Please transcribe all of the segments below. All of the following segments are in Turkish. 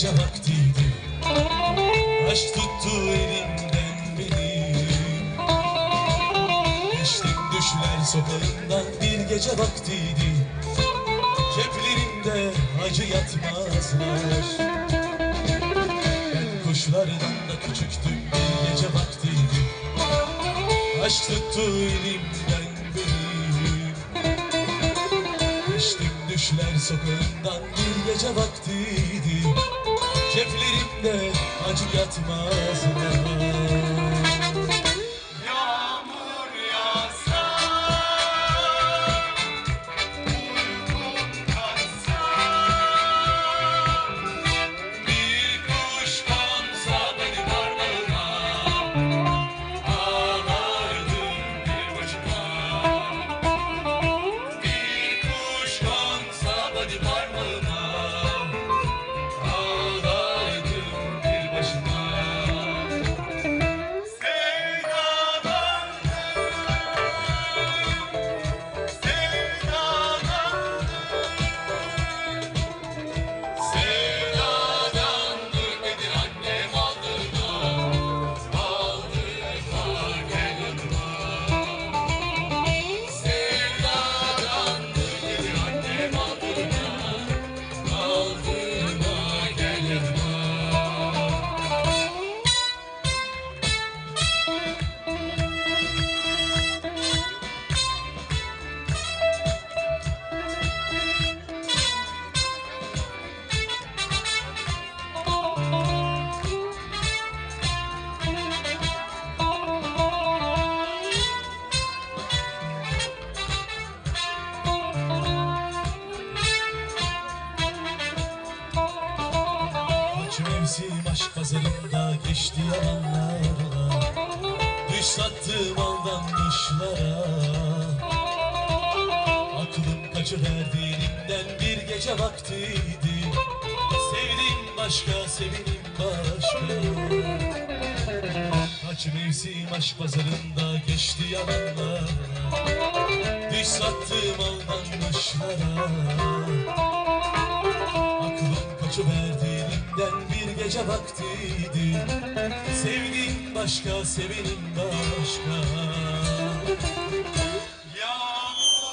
gece vaktiydi. Aşk tuttu elimden beni. Geçtim düşler sokağından bir gece vaktiydi. Ceplerimde acı yatmazlar. Ben kuşlardan da küçüktüm bir gece vaktiydi. Aşk tuttu elimden benim Geçtim düşler sokağından bir gece vaktiydi Ceplerimde acı yatmazlar Yağmur pazarında geçti yalanlarla Düş sattığım aldanmışlara. Aklım kaçıverdi elimden bir gece vaktiydi. Sevdim başka, sevenim başka. Kaç mevsim aşk pazarında geçti yalanlarla Düş sattığım aldanmışlara. Aklım kaçıverdi gece vaktiydi. Sevdiğim başka, sevenim başka. Yağmur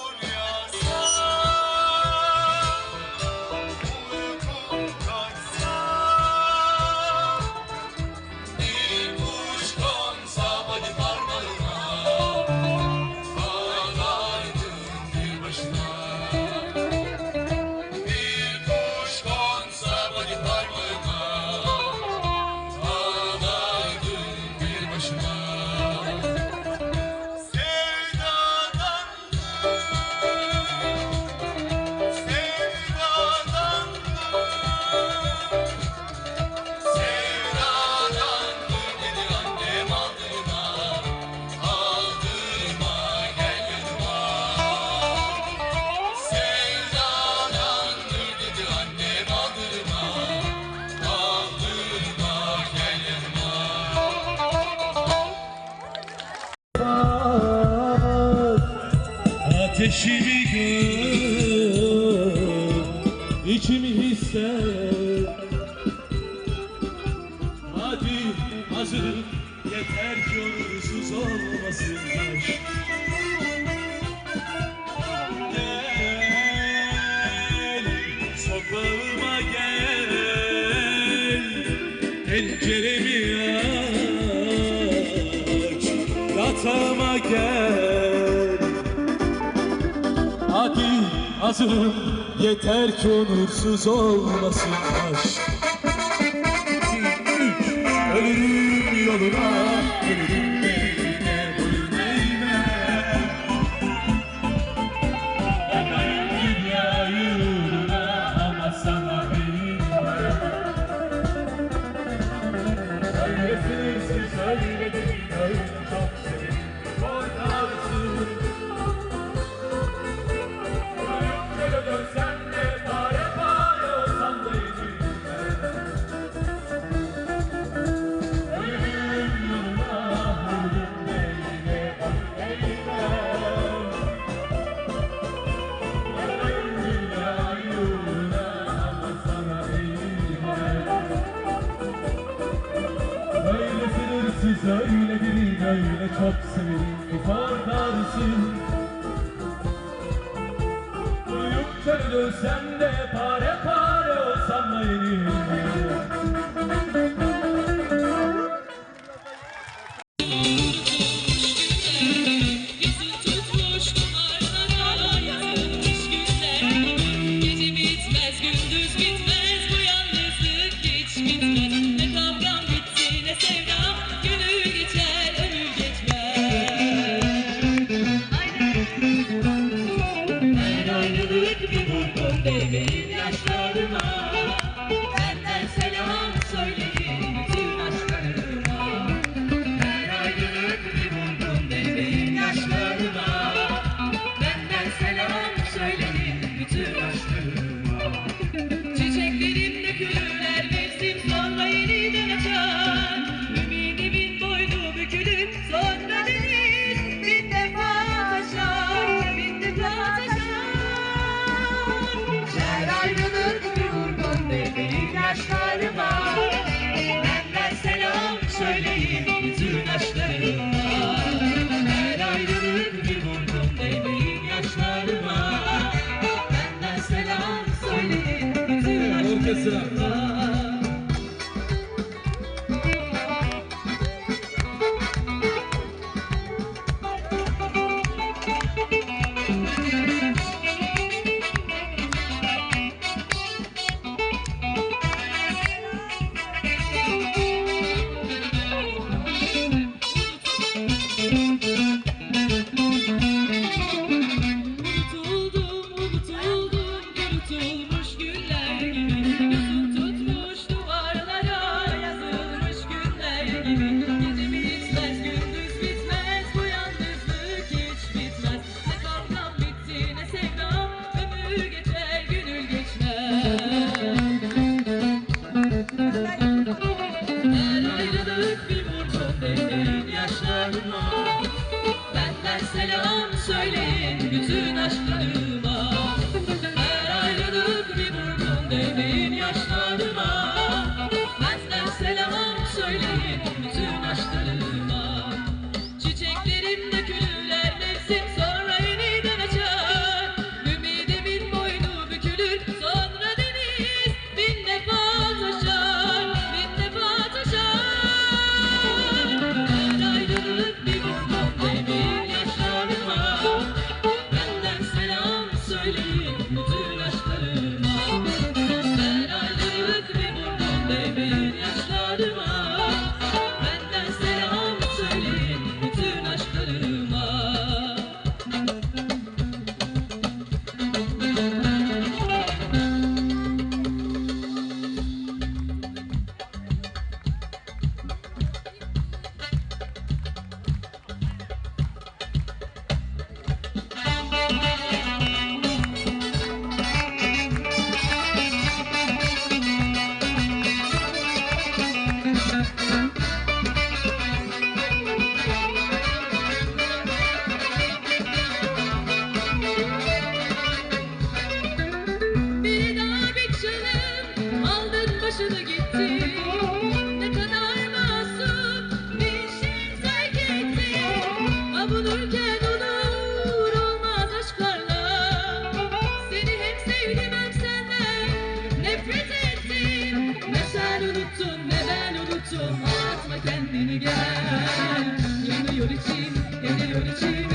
hazırım, yeter ki onursuz olmasın Gel, sokağıma gel. Penceremi aç, yatağıma gel. Hadi hazırım. Yeter ki onursuz olmasın Oh. öldürsen de pare pare olsam da yeni です。Benden selam söyleyin bütün aşklarına Thank you.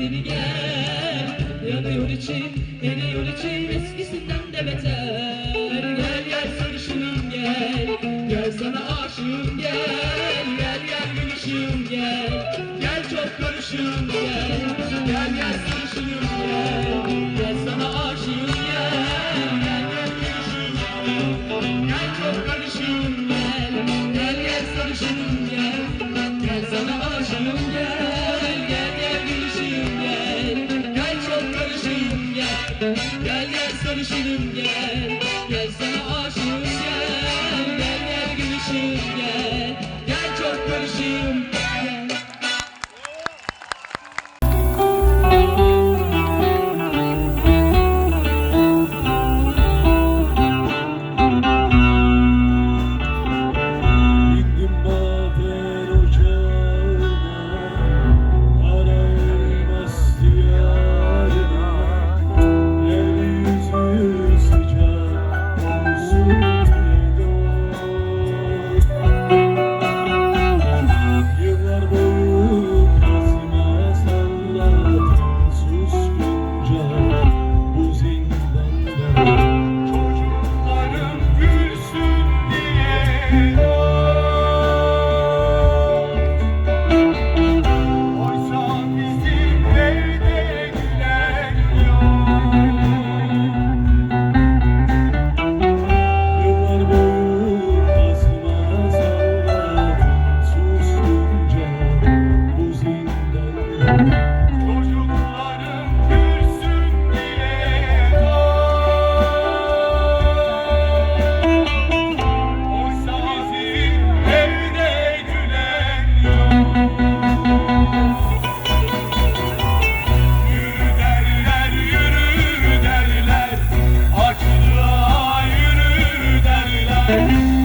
geri gel Yanıyor içim, yanıyor içim. Eskisinden de beter. kardeşim gel. Thank you.